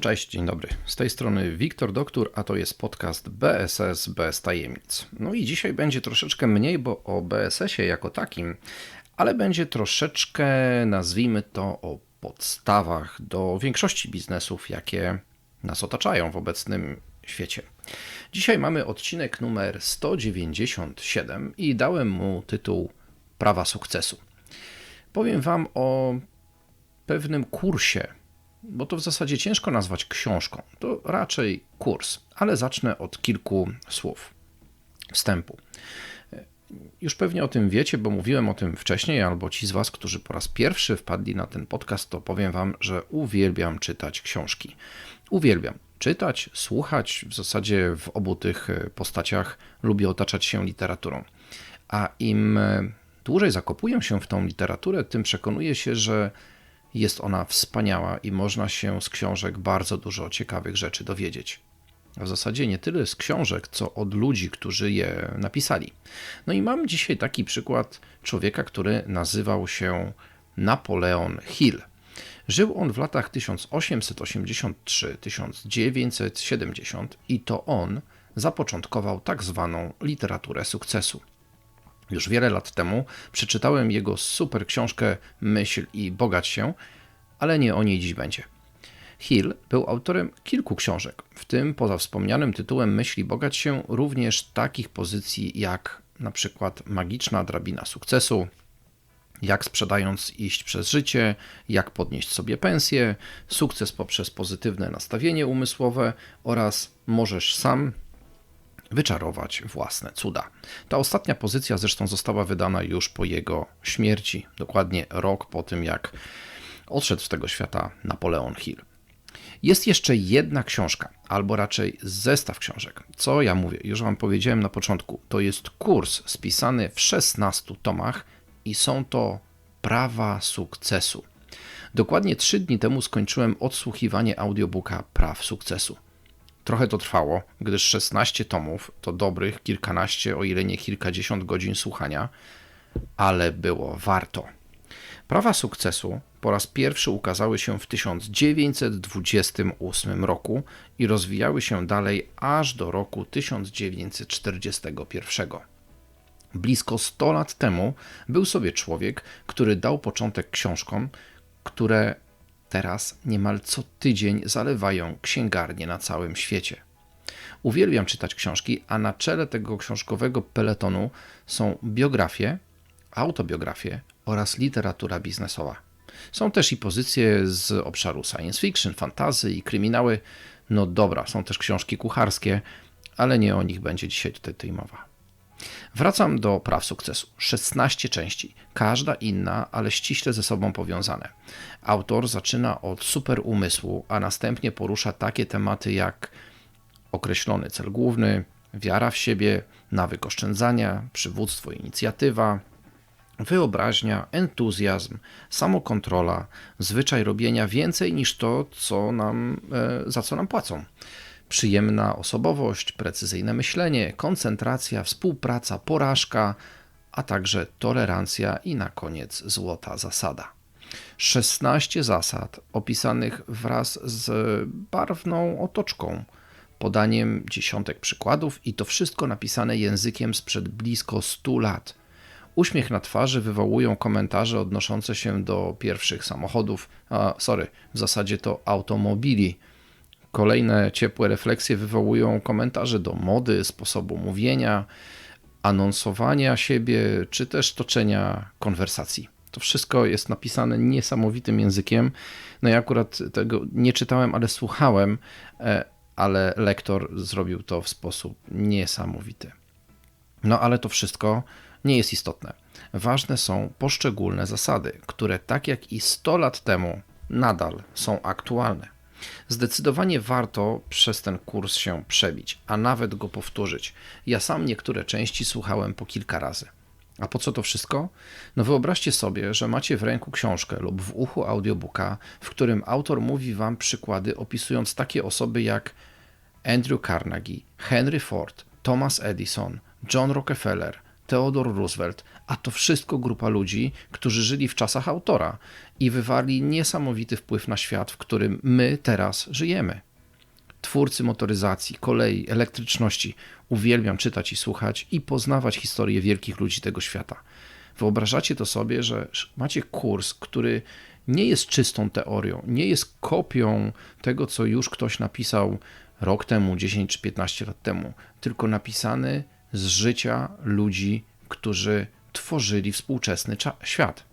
Cześć, dzień dobry. Z tej strony Wiktor Doktor, a to jest podcast BSS bez tajemnic. No i dzisiaj będzie troszeczkę mniej, bo o BSS-ie jako takim, ale będzie troszeczkę, nazwijmy to, o podstawach do większości biznesów, jakie nas otaczają w obecnym świecie. Dzisiaj mamy odcinek numer 197 i dałem mu tytuł Prawa sukcesu. Powiem Wam o pewnym kursie, bo to w zasadzie ciężko nazwać książką. To raczej kurs, ale zacznę od kilku słów wstępu. Już pewnie o tym wiecie, bo mówiłem o tym wcześniej, albo ci z Was, którzy po raz pierwszy wpadli na ten podcast, to powiem Wam, że uwielbiam czytać książki. Uwielbiam czytać, słuchać, w zasadzie w obu tych postaciach lubię otaczać się literaturą. A im dłużej zakopuję się w tą literaturę, tym przekonuję się, że jest ona wspaniała i można się z książek bardzo dużo ciekawych rzeczy dowiedzieć. W zasadzie nie tyle z książek, co od ludzi, którzy je napisali. No i mam dzisiaj taki przykład człowieka, który nazywał się Napoleon Hill. Żył on w latach 1883-1970 i to on zapoczątkował tak zwaną literaturę sukcesu. Już wiele lat temu przeczytałem jego super książkę Myśl i bogać się, ale nie o niej dziś będzie. Hill był autorem kilku książek, w tym poza wspomnianym tytułem Myśli bogać się również takich pozycji jak na przykład Magiczna drabina sukcesu, jak sprzedając iść przez życie, jak podnieść sobie pensję, sukces poprzez pozytywne nastawienie umysłowe oraz możesz sam wyczarować własne cuda. Ta ostatnia pozycja zresztą została wydana już po jego śmierci, dokładnie rok po tym, jak odszedł z tego świata Napoleon Hill. Jest jeszcze jedna książka, albo raczej zestaw książek. Co ja mówię? Już Wam powiedziałem na początku. To jest kurs spisany w 16 tomach i są to prawa sukcesu. Dokładnie 3 dni temu skończyłem odsłuchiwanie audiobooka Praw Sukcesu. Trochę to trwało, gdyż 16 tomów to dobrych kilkanaście, o ile nie kilkadziesiąt godzin słuchania, ale było warto. Prawa sukcesu po raz pierwszy ukazały się w 1928 roku i rozwijały się dalej aż do roku 1941. Blisko 100 lat temu był sobie człowiek, który dał początek książkom, które teraz niemal co tydzień zalewają księgarnie na całym świecie. Uwielbiam czytać książki, a na czele tego książkowego peletonu są biografie, autobiografie oraz literatura biznesowa. Są też i pozycje z obszaru science fiction, fantazy i kryminały. No dobra, są też książki kucharskie, ale nie o nich będzie dzisiaj tutaj, mowa. Wracam do praw sukcesu. 16 części, każda inna, ale ściśle ze sobą powiązane. Autor zaczyna od super umysłu, a następnie porusza takie tematy jak określony cel główny, wiara w siebie, nawyk oszczędzania, przywództwo, inicjatywa, wyobraźnia, entuzjazm, samokontrola, zwyczaj robienia więcej niż to, co nam, e, za co nam płacą przyjemna osobowość, precyzyjne myślenie, koncentracja, współpraca, porażka, a także tolerancja i na koniec złota zasada. 16 zasad opisanych wraz z barwną otoczką, podaniem dziesiątek przykładów i to wszystko napisane językiem sprzed blisko 100 lat. Uśmiech na twarzy wywołują komentarze odnoszące się do pierwszych samochodów, a sorry, w zasadzie to automobili Kolejne ciepłe refleksje wywołują komentarze do mody, sposobu mówienia, anonsowania siebie, czy też toczenia konwersacji. To wszystko jest napisane niesamowitym językiem. No ja akurat tego nie czytałem, ale słuchałem, e, ale lektor zrobił to w sposób niesamowity. No ale to wszystko nie jest istotne. Ważne są poszczególne zasady, które tak jak i 100 lat temu nadal są aktualne. Zdecydowanie warto przez ten kurs się przebić, a nawet go powtórzyć. Ja sam niektóre części słuchałem po kilka razy. A po co to wszystko? No wyobraźcie sobie, że macie w ręku książkę lub w uchu audiobooka, w którym autor mówi wam przykłady opisując takie osoby jak Andrew Carnegie, Henry Ford, Thomas Edison, John Rockefeller, Theodore Roosevelt, a to wszystko grupa ludzi, którzy żyli w czasach autora i wywarli niesamowity wpływ na świat, w którym my teraz żyjemy. Twórcy motoryzacji, kolei, elektryczności. Uwielbiam czytać i słuchać i poznawać historię wielkich ludzi tego świata. Wyobrażacie to sobie, że macie kurs, który nie jest czystą teorią, nie jest kopią tego, co już ktoś napisał rok temu, 10 czy 15 lat temu, tylko napisany z życia ludzi, którzy tworzyli współczesny świat.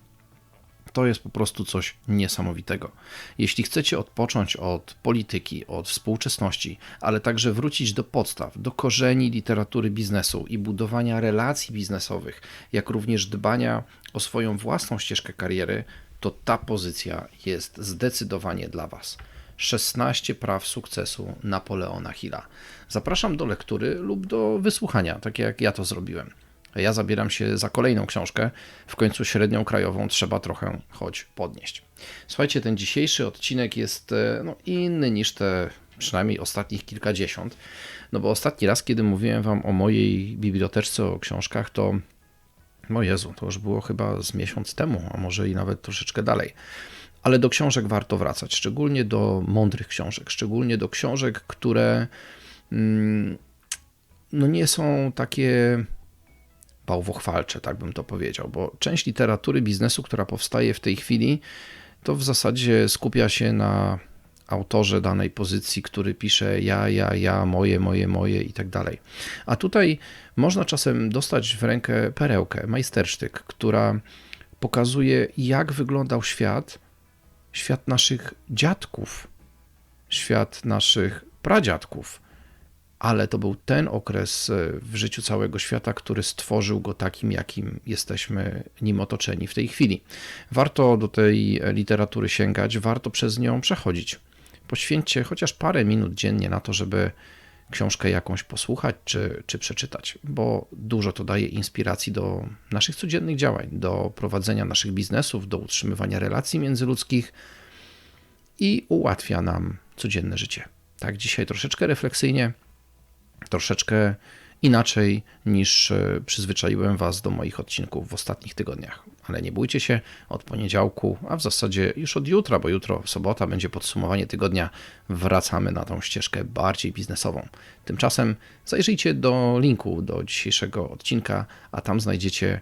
To jest po prostu coś niesamowitego. Jeśli chcecie odpocząć od polityki, od współczesności, ale także wrócić do podstaw, do korzeni literatury biznesu i budowania relacji biznesowych, jak również dbania o swoją własną ścieżkę kariery, to ta pozycja jest zdecydowanie dla Was. 16 praw sukcesu Napoleona Hilla. Zapraszam do lektury lub do wysłuchania, tak jak ja to zrobiłem. Ja zabieram się za kolejną książkę. W końcu średnią krajową trzeba trochę choć podnieść. Słuchajcie, ten dzisiejszy odcinek jest e, no, inny niż te przynajmniej ostatnich kilkadziesiąt. No bo ostatni raz, kiedy mówiłem Wam o mojej biblioteczce, o książkach, to no Jezu, to już było chyba z miesiąc temu, a może i nawet troszeczkę dalej. Ale do książek warto wracać, szczególnie do mądrych książek, szczególnie do książek, które mm, no nie są takie bałwochwalcze, tak bym to powiedział, bo część literatury biznesu, która powstaje w tej chwili, to w zasadzie skupia się na autorze danej pozycji, który pisze ja, ja, ja, moje, moje, moje i tak dalej. A tutaj można czasem dostać w rękę perełkę, majstersztyk, która pokazuje, jak wyglądał świat, świat naszych dziadków, świat naszych pradziadków, ale to był ten okres e, w życiu całego świata, który stworzył go takim, jakim jesteśmy nim otoczeni w tej chwili. Warto do tej literatury sięgać, warto przez nią przechodzić. Poświęćcie chociaż parę minut dziennie na to, żeby książkę jakąś posłuchać czy, czy przeczytać, bo dużo to daje inspiracji do naszych codziennych działań, do prowadzenia naszych biznesów, do utrzymywania relacji międzyludzkich i ułatwia nam codzienne życie. Tak, dzisiaj troszeczkę refleksyjnie, troszeczkę inaczej niż e, przyzwyczaiłem Was do moich odcinków w ostatnich tygodniach. Ale nie bójcie się, od poniedziałku, a w zasadzie już od jutra, bo jutro sobota będzie podsumowanie tygodnia, wracamy na tą ścieżkę bardziej biznesową. Tymczasem zajrzyjcie do linku do dzisiejszego odcinka, a tam znajdziecie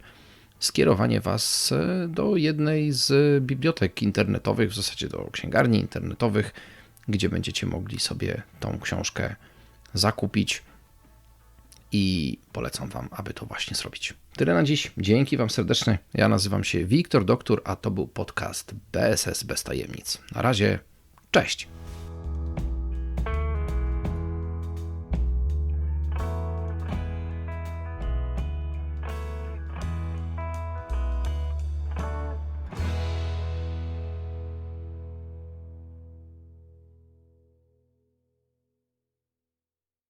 skierowanie Was e, do jednej z bibliotek internetowych, w zasadzie do księgarni internetowych, gdzie będziecie mogli sobie tą książkę zakupić i polecam Wam, aby to właśnie zrobić. Tyle na dziś. Dzięki Wam serdecznie. Ja nazywam się Wiktor Doktor, a to był podcast BSS bez tajemnic. Na razie, cześć.